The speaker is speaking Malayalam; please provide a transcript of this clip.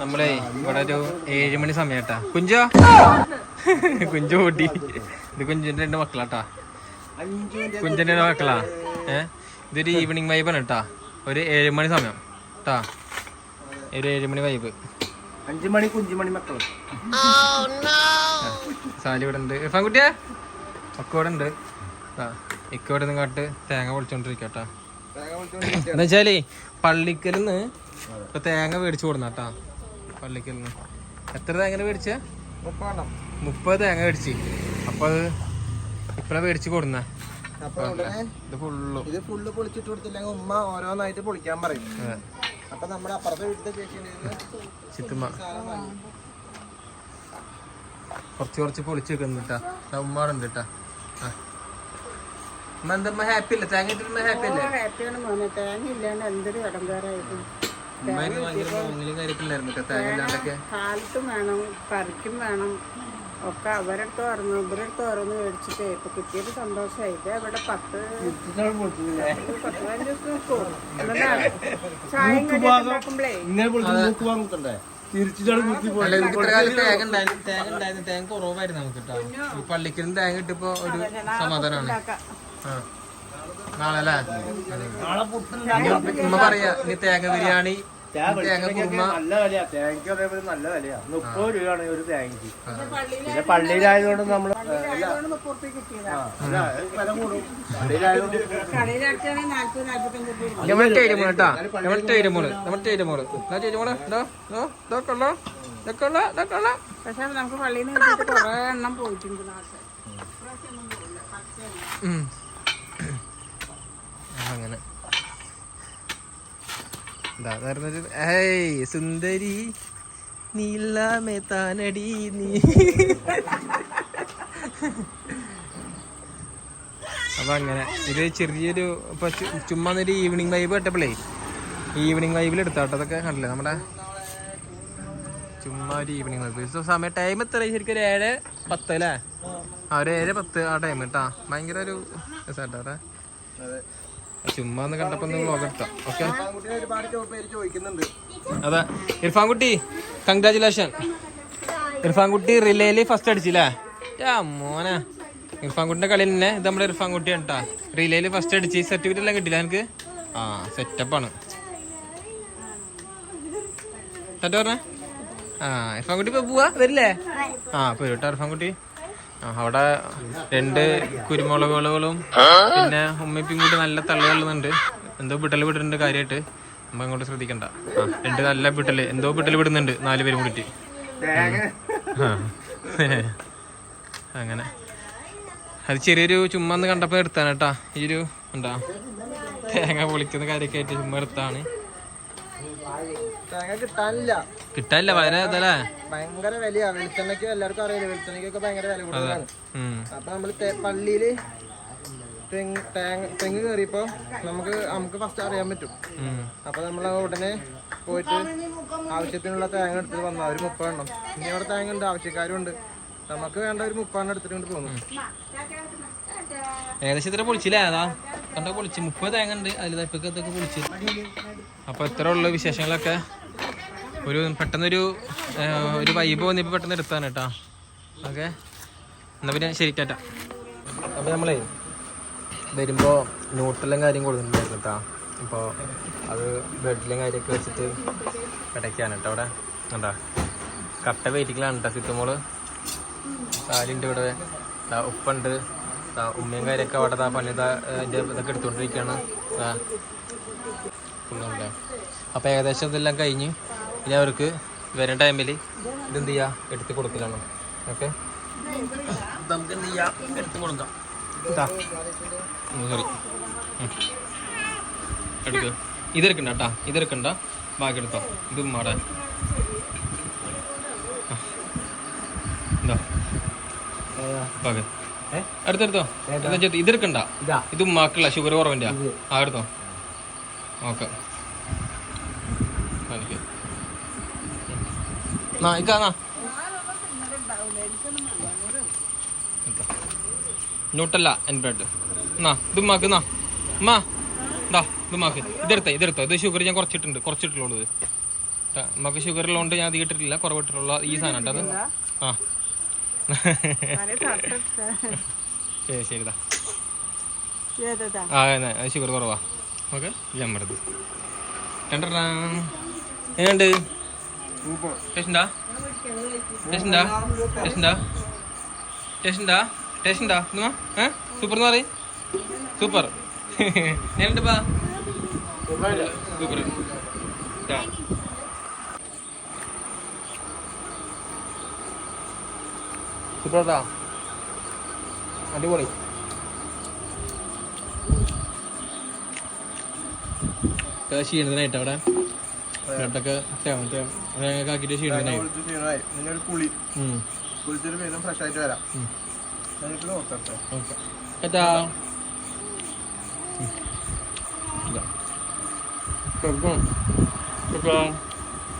നമ്മളെ ഇവിടെ ഒരു ഏഴ് മണി സമയട്ടാ. കുഞ്ചോ? കുഞ്ചു കൂട്ടി. ഇത് കുഞ്ചിന്റെ രണ്ട് മക്കളാട്ടാ. കുഞ്ചിന്റെ രണ്ട് മക്കളാ. ഏ? ഇതൊരു ഈവനിങ് ആണ് കേട്ടാ ഒരു ഏഴ് മണി സമയം. കേട്ടാ ഒരു ഏഴ് മണി വൈബ് അഞ്ചു മണി കുഞ്ചുമണി മക്കൾ. സാലി ഇവിടെ ഉണ്ട്. ഇർഫാൻകുട്ടിയെ ഒക്കെ ഇവിടെ ഉണ്ട്. ഇക്ക ഇവിടെ നിന്ന് കാട്ട് തേങ്ങ പൊളിച്ചോണ്ടിരിക്കട്ടാ. എന്നുവെച്ചാലേ പള്ളിക്കൽ പള്ളിക്കലിന്ന് ഇപ്പൊ തേങ്ങ മേടിച്ചു കൊടുന്നാട്ടാ. പള്ളിക്കലിന്ന് എത്ര തേങ്ങ മേടിച്ച? മുപ്പത് തേങ്ങ മേടിച്ച്. അപ്പൊ അത് ഇപ്പഴാ മേടിച്ച് കൊടുന്ന. അപ്പൊ കൊറച്ച് ഇത് ഫുള്ളും. ഇത് ഫുള്ള് പൊളിച്ചിട്ട് കൊടുത്തില്ലെങ്കിൽ ഉമ്മ ഓരോന്നായിട്ട് പൊളിക്കാൻ പറയും. അതെ. അപ്പൊ നമ്മുടെ അപ്പുറത്തെ വീട്ടിലെ ചേച്ചി ചിത്തുമ്മ. കുറച്ച് കുറച്ച് പൊളിച്ച് വെക്കുന്നുട്ടാ കേട്ടാ ആ. ഉമ്മ എന്താ ഹാപ്പി അല്ലേ? തേങ്ങ ഇട്ടിട്ട് ഹാപ്പി അല്ലേ? ഹാപ്പിയാണ് തേങ്ങ ഇല്ലാണ്ട് എന്തൊരു ഇടങ്കാരായിരുന്നു കാലത്തും വേണം കറിക്കും വേണം. ഒക്കെ അവരടുത്ത് ഓർന്നു ഇവരടുത്ത് ഓരോന്ന് മേടിച്ചിട്ടേ. ഇപ്പൊ കിട്ടിയത് സന്തോഷമായി ഇത് ഇവിടെ പത്ത് പത്ത് പതിനഞ്ച് ദിവസം ചായയും തേങ്ങ കുറവായിരുന്നു നമുക്ക് കേട്ടോ. പള്ളിക്കലും തേങ്ങ ഇട്ടിപ്പോ ഒരു സമാധാനമാണ്. നാളെ അല്ലേ ഉമ്മ പറയാ നീ തേങ്ങ ബിരിയാണി തേങ്ങ കുറുമ. നല്ല വിലയാ. തേങ്ങയ്ക്ക് അതേപോലെ നല്ല വിലയാ. മുപ്പത് രൂപയാണ് ഒരു തേങ്ങയ്ക്ക്. പിന്നെ പള്ളിയിലായതുകൊണ്ട് നമ്മൾ അതുകൊണ്ട് മുപ്പത് ഉറുപ്പിക വില കൂടും. പള്ളിയിലായതുകൊണ്ട് കടയിലാക്കുകയാണെങ്കിൽ നാല്പത് നാല്പത്തഞ്ച് ഉറുപ്പിക നമ്മുടെ ടൈര് മോൾ കേട്ടാ. നമ്മുടെ ടൈര് മോൾ നമ്മുടെ ടൈര് മോൾ. എന്നാ ടൈര് മോൾ? ഇതോ ഇതോ ഇതൊക്കെ ഉള്ളോ ഇതൊക്കെ ഉള്ള ഇതൊക്കെ ഉള്ള പക്ഷെ നമുക്ക് പള്ളിയിൽ നിന്ന് കുറേ എണ്ണം പോയിട്ടുണ്ട് നാട്ടിൽ ഉം. അങ്ങനെ ഇതാ നേരത്തെ ഏയ് സുന്ദരി നീലാമേ താനടി നീ. അപ്പൊ അങ്ങനെ ഇത് ചെറിയൊരു ഇപ്പൊ ചുമ്മാ ഒരു ഈവനിങ് വൈബ് കേട്ടപ്പോഴേ ഈവനിങ് വൈബിൽ എടുത്താട്ടോ അതൊക്കെ കണ്ടില്ലേ നമ്മുടെ? ചുമ്മാ ഒരു ഈവനിങ് വൈബ് സമയം ടൈം എത്ര ശരിക്കും ഒരു ഏഴ് പത്ത് അല്ലേ ആ ഒരു ഏഴ് പത്ത് ആ ടൈം കേട്ടാ ഭയങ്കര ഒരു അതെ. ചുമ്മാ ഒന്ന് കണ്ടപ്പോ വ്ളോഗ് എടുത്താ? ഓക്കെ അതെ ഇർഫാൻ കുട്ടി കൺഗ്രാചുലേഷൻ ഇർഫാൻ കുട്ടി റിലേയിൽ ഫസ്റ്റ് അടിച്ചില്ലേ? യാ മോനെ. ഇർഫാൻ കുട്ടിന്റെ കളിയിൽ തന്നെ ഇത് നമ്മുടെ ഇർഫാൻ കുട്ടിയാണ് കേട്ടാ റിലേയിൽ ഫസ്റ്റ് അടിച്ച് സർട്ടിഫിക്കറ്റ് എല്ലാം കിട്ടില്ല എനിക്ക് ആ സെറ്റപ്പാണ് ടാറ്റ പറഞ്ഞേ? ആ ഇർഫാൻ കുട്ടി ഇപ്പൊ പോവാ? വരില്ലേ? ആ പോരും ഇർഫാൻകുട്ടി. ഇർഫാൻ കുട്ടി ആ അവിടെ രണ്ട് കുരുമുളകുകളും പിന്നെ ഉമ്മയും കൂടി നല്ല തള്ളി തള്ളുന്നുണ്ട്. എന്തോ വിട്ടൽ വിടുന്നുണ്ട് കാര്യമായിട്ട് അമ്മ ഇങ്ങോട്ട് ശ്രദ്ധിക്കണ്ട. ആ രണ്ട് നല്ല വിട്ടൽ എന്തോ വിട്ടൽ വിടുന്നുണ്ട് നാല് പേരും കൂടിയിട്ട്. തേങ്ങ. അങ്ങനെ. അത് ചെറിയൊരു ചുമ്മാ ഒന്ന് കണ്ടപ്പോ എടുത്താണ് കേട്ടാ. ഈ ഒരു എന്താ തേങ്ങ പൊളിക്കുന്ന കാര്യമൊക്കെ ആയിട്ട് ചുമ്മാ എടുത്താണ്. തേങ്ങ കിട്ടാനില്ല. കിട്ടാനില്ല വളരെ ഭയങ്കര വിലയാ. വെളിച്ചെണ്ണയ്ക്ക് എല്ലാവർക്കും അറിയില്ല വെളിച്ചെണ്ണയ്ക്കൊക്കെ ഭയങ്കര വില കൂടുതലാണ്. അപ്പൊ നമ്മൾ പള്ളിയിൽ തെങ്ങ് തേങ്ങ തെങ്ങ് കയറിയപ്പോ നമുക്ക് നമുക്ക് ഫസ്റ്റ് അറിയാൻ പറ്റും. അപ്പൊ നമ്മൾ ഉടനെ പോയിട്ട് ആവശ്യത്തിനുള്ള തേങ്ങ എടുത്തിട്ട് വന്നു. ഒരു മുപ്പതെണ്ണം. ഇനി അവിടെ തേങ്ങ ഉണ്ട് ആവശ്യക്കാരും ഉണ്ട്. നമുക്ക് വേണ്ട ഒരു മുപ്പതെണ്ണം എടുത്തിട്ട് കൊണ്ട് പോന്നു. ഏകദേശം ഇത്ര പൊളിച്ചില്ലേ? അതാ. കണ്ട പൊളിച്ച്. മുപ്പത് തേങ്ങ ഉണ്ട്. അതിൽ തപ്പിക്കത്തൊക്കെ പൊളിച്ച്. അപ്പൊ ഇത്ര ഉള്ള വിശേഷങ്ങളൊക്കെ. ഒരു പെട്ടെന്നൊരു ഒരു വൈബ് വന്നിപ്പോ പെട്ടെന്ന് എടുത്താണ് കേട്ടാ. ഓക്കെ. എന്നാ പിന്നെ ശരി ടാറ്റ. അപ്പൊ നമ്മളേ വരുമ്പോ ന്യൂട്രലും കാര്യം കൊടുക്കുന്നുണ്ടായിരുന്നു കേട്ടാ. അപ്പോൾ അത് ബ്രെഡിലും കാര്യമൊക്കെ വെച്ചിട്ട് ഇടയ്ക്കാണ് കേട്ടോ അവിടെ. കണ്ടാ? കട്ട വെയിറ്റിങ്ങിലാണ് കേട്ടോ സിത്തുമോൾ കാലിന്റെ ഇവിടെ. ഉപ്പുണ്ട്. ഉമ്മയും കാര്യമൊക്കെ അവിടെ ആ പണിത അതിന്റെ ഇതൊക്കെ എടുത്തുകൊണ്ടിരിക്കുകയാണ് ദാ അപ്പോൾ ഏകദേശം ഇതെല്ലാം കഴിഞ്ഞ് ഇനി അവർക്ക് വരുന്ന ടൈമിൽ ഇതെന്ത് ചെയ്യുക എടുത്ത് കൊടുക്കലാണ്. ഓക്കെ? നമുക്ക് എന്ത് ചെയ്യാം? എടുത്ത് കൊടുക്കാം. സോറി എടുക്കുക ഇതെടുക്കണ്ട കേട്ടാ. ഇതെടുക്കണ്ട. ബാക്കി എടുത്തോ. ഇത് മാടാ എന്താ ഓക്കെ. ചേട്ടാ ഇതെടുക്കണ്ട. ഇതാ. ഇത് ഉമ്മാക്കുള്ള ഷുഗർ കുറവിന്റെ ആ എടുത്തോ. ഓക്കെ. ഇക്കാന്നാ എന്റെ എൻ ബ്രെഡ്. എന്നാ ഇത് എന്നാ ഉമ്മ എന്താ ഇത് ഉമ്മാക്ക്. ഇതെടുത്തോ ഇതെടുത്തോ. ഇത് ഷുഗർ ഞാൻ കുറച്ചിട്ടുണ്ട് കുറച്ചിട്ടുള്ളത് ട്ടാ, നമുക്ക് ഷുഗർ ഉള്ളതുകൊണ്ട് ഞാൻ അത് കിട്ടിട്ടില്ല കുറവിട്ടിട്ടുള്ള ഈ സാധനം കേട്ടോ അത്. ആ. ശരി ശരി ഇതാ ഏതാ? ആ എന്നാ ഷുഗർ കുറവാ. ഓക്കെ. ജമ്മറത് രണ്ടെണ്ണ. എങ്ങനെയുണ്ട്? ടേസ്റ്റുണ്ടാ? ടേസ്റ്റുണ്ടാ? ടേസ്റ്റുണ്ടാ? ടേസ്റ്റുണ്ടാ? ടേസ്റ്റുണ്ടാ? എന്നാ ഏ? സൂപ്പർ എന്ന് പറയും. സൂപ്പർ. എങ്ങനെയുണ്ട് പാ സൂപ്പർ. സൂപ്പറാ അടിപൊളി. ക്ഷീണിതനായിട്ട് അവിടെ ബ്ലഡൊക്കെ ആക്കിയിട്ട് ക്ഷീണത്തിനായി പിന്നെ ഒരു കുളി ഉം. കുളിച്ചിട്ട് വീണ്ടും ഫ്രഷ് ആയിട്ട് വരാം. എന്നിട്ട് ഓക്കെ.